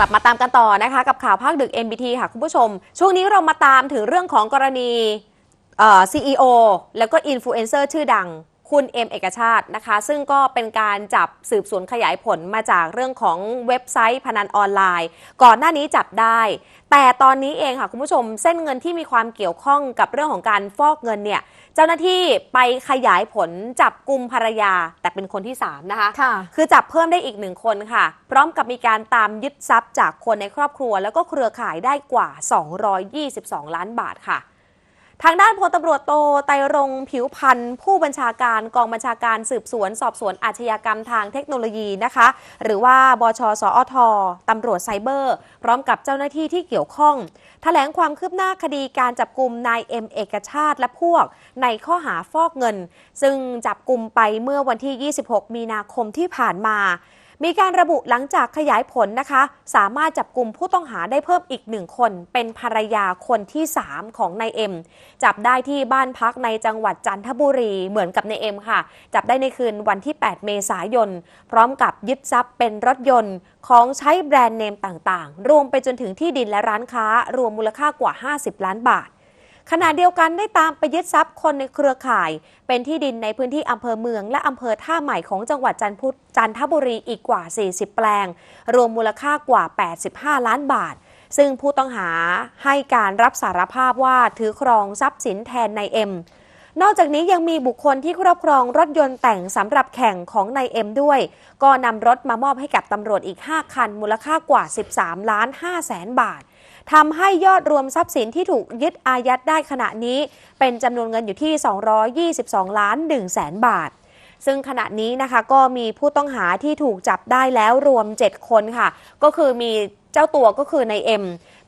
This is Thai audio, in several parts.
ลับมาตามกันต่อนะคะ กับข่าวภาคดึก NBT ค่ะคุณผู้ชม ช่วงนี้เรามาตามถึงเรื่องของกรณีเอ่อ CEO แล้วก็อินฟลูเอนเซอร์ชื่อดัง คุณเอ็มเอกชาตินะคะ ซึ่งก็เป็นการจับสืบสวนขยายผลมาจากเรื่องของเว็บไซต์พนันออนไลน์ ก่อนหน้านี้จับได้ แต่ตอนนี้เองค่ะคุณผู้ชมเส้นเงินที่มีความเกี่ยวข้องกับเรื่องของการฟอกเงินเนี่ยเจ้าหน้าที่ไปขยายผลจับกลุ่มภรรยา แต่เป็นคนที่ 3 นะคะค่ะคือจับเพิ่มได้อีกหนึ่งคนค่ะ พร้อมกับมีการตามยึดทรัพย์จากคนในครอบครัว แล้วก็เครือข่ายได้กว่า 222 ล้านบาทค่ะ ทางด้านพลตำรวจโตไตรงผิวพันธ์ผู้บัญชาการกองบัญชาการสืบสวน สอบสวนอาชญากรรมทางเทคโนโลยีนะคะ หรือว่าบชสอทตำรวจไซเบอร์ พร้อมกับเจ้าหน้าที่ที่เกี่ยวข้องแถลงความคืบหน้าคดีการจับกลุ่มนายเอ็มเอกชาติและพวก ในข้อหาฟอกเงิน ซึ่งจับกลุ่มไปเมื่อวันที่ 26 มีนาคมที่ผ่านมา มีการระบุหลังจากขยายผลนะคะ สามารถจับกลุ่มผู้ต้องหาได้เพิ่มอีกหนึ่งคน เป็นภรรยาคนที่ 3 ของนายเอ็ม จับได้ที่บ้านพักในจังหวัดจันทบุรีเหมือนกับนายเอ็มค่ะ จับได้ในคืนวันที่ 8 เมษายน พร้อมกับยึดทรัพย์เป็นรถยนต์ของใช้แบรนด์เนมต่างๆ รวมไปจนถึงที่ดินและร้านค้ารวมมูลค่ากว่า 50 ล้านบาท ขณะเดียวกันได้ตามไปยึดทรัพย์คนในเครือข่าย เป็นที่ดินในพื้นที่อำเภอเมือง และอำเภอท่าใหม่ของจังหวัดจันทบุจันทบุรีอีกกว่า 40 แปลง รวมมูลค่ากว่า 85 ล้านบาท ซึ่งผู้ต้องหาให้การรับสารภาพว่าถือครองทรัพย์สินแทนนายเอ็มนอกจากนี้ยังมีบุคคลที่ครอบครองรถยนต์แต่งสำหรับแข่งของนายเอ็มด้วย ก็นำรถมามอบให้กับตำรวจอีก 5 คัน มูลค่ากว่า 13 ล้าน5แสนบาท ทำให้ยอดรวมทรัพย์สินที่ถูกยึดอายัดได้ขณะนี้ เป็นจำนวนเงินอยู่ที่ 222 ล้าน1แสนบาทซึ่งขณะนี้นะคะก็มีผู้ต้องหาที่ถูกจับได้แล้วรวม 7 คนค่ะ ก็คือมีเจ้าตัวก็คือนายเอ็ม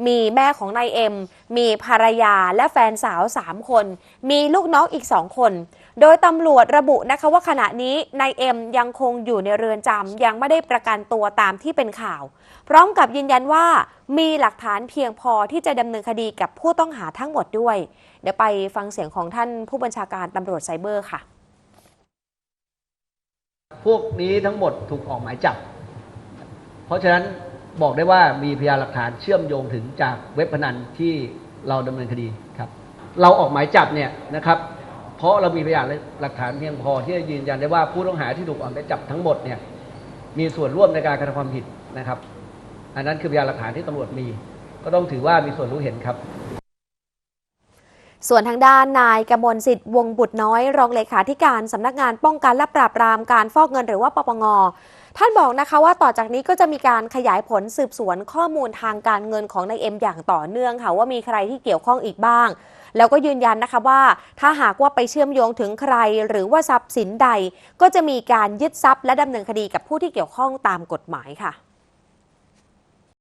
มีแม่ของนายเอ็ม มีภรรยาและแฟนสาว 3 คน มีลูกน้องอีก 2 คน โดยตำรวจระบุนะคะว่าขณะนี้นายเอ็มยังคงอยู่ในเรือนจำยังไม่ได้ประกันตัวตามที่เป็นข่าว พร้อมกับยืนยันว่ามีหลักฐานเพียงพอที่จะดำเนินคดีกับผู้ต้องหาทั้งหมดด้วย เดี๋ยวไปฟังเสียงของท่านผู้บัญชาการตำรวจไซเบอร์ค่ะ พวกนี้ทั้งหมดถูกออกหมายจับ เพราะฉะนั้นบอกได้ว่ามีพยานหลักฐานเชื่อมโยงถึงจากเว็บพนันที่เราดำเนินคดีครับ เราออกหมายจับเนี่ยนะครับ เพราะเรามีพยานหลักฐานเพียงพอที่จะยืนยันได้ว่าผู้ต้องหาที่ถูกออกหมายจับทั้งหมดเนี่ยมีส่วนร่วมในการกระทำความผิดนะครับ อันนั้นคือพยานหลักฐานที่ตำรวจมี ก็ต้องถือว่ามีส่วนรู้เห็นครับ ส่วนทางด้านนายกมลสิทธิ์วงบุตรน้อย รองเลขาธิการสำนักงานป้องกันและปราบปรามการฟอกเงินหรือว่าปปงท่านบอกนะคะว่าต่อจากนี้ก็จะมีการขยายผลสืบสวนข้อมูลทางการเงินของนายเอ็มอย่างต่อเนื่องค่ะว่ามีใครที่เกี่ยวข้องอีกบ้าง แล้วก็ยืนยันนะคะว่า ถ้าหากว่าไปเชื่อมโยงถึงใครหรือว่าทรัพย์สินใด ก็จะมีการยึดทรัพย์และดำเนินคดีกับผู้ที่เกี่ยวข้องตามกฎหมายค่ะ